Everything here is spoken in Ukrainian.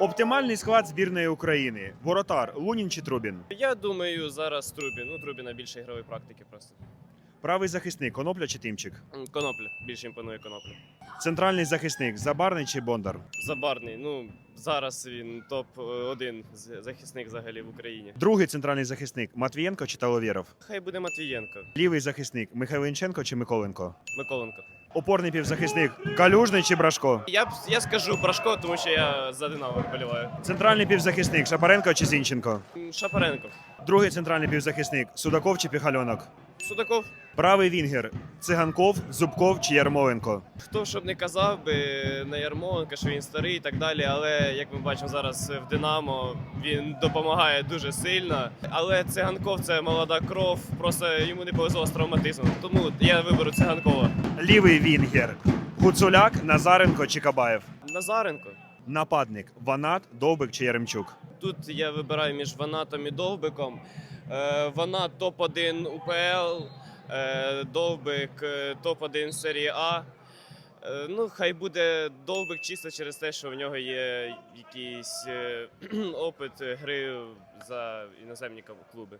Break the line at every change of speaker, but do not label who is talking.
Оптимальний склад збірної України. Воротар Лунін чи Трубін.
Я думаю, зараз Трубін. Ну, Трубіна більше ігрової практики просто.
Правий захисник Конопля чи Тимчик.
Конопля. Більше імпонує конопля.
Центральний захисник Забарний чи Бондар.
Забарний. Ну, зараз він топ-1 захисник взагалі в Україні.
Другий центральний захисник Матвієнко чи Таловєров.
Хай буде Матвієнко.
Лівий захисник Михайленченко чи Миколенко.
Миколенко.
Опорний півзахисник Калюжний чи Брашко.
Я б я скажу Брашко, тому що я за Динамо вболіваю.
Центральний півзахисник Шапаренко чи Зінченко.
М, Шапаренко.
Другий центральний півзахисник Судаков чи Піхальонок.
Судаков.
Правий вінгер Циганков, Зубков чи Ярмоленко.
Хто щоб не казав би на Ярмоленка, що він старий і так далі. Але як ми бачимо зараз в Динамо, він допомагає дуже сильно. Але циганков це молода кров, просто йому не повезло з травматизмом. Тому я виберу циганкова.
Лівий вінгер Гуцуляк, Назаренко чи Кабаєв.
Назаренко.
Нападник Ванат, Довбик чи Яремчук.
Тут я вибираю між Ванатом і Довбиком. Е, Ванат топ-1 УПЛ, е, Довбик е, топ-1 серії А. Е, Ну, хай буде Довбик чисто через те, що в нього є якийсь е, опит гри за іноземні клуби.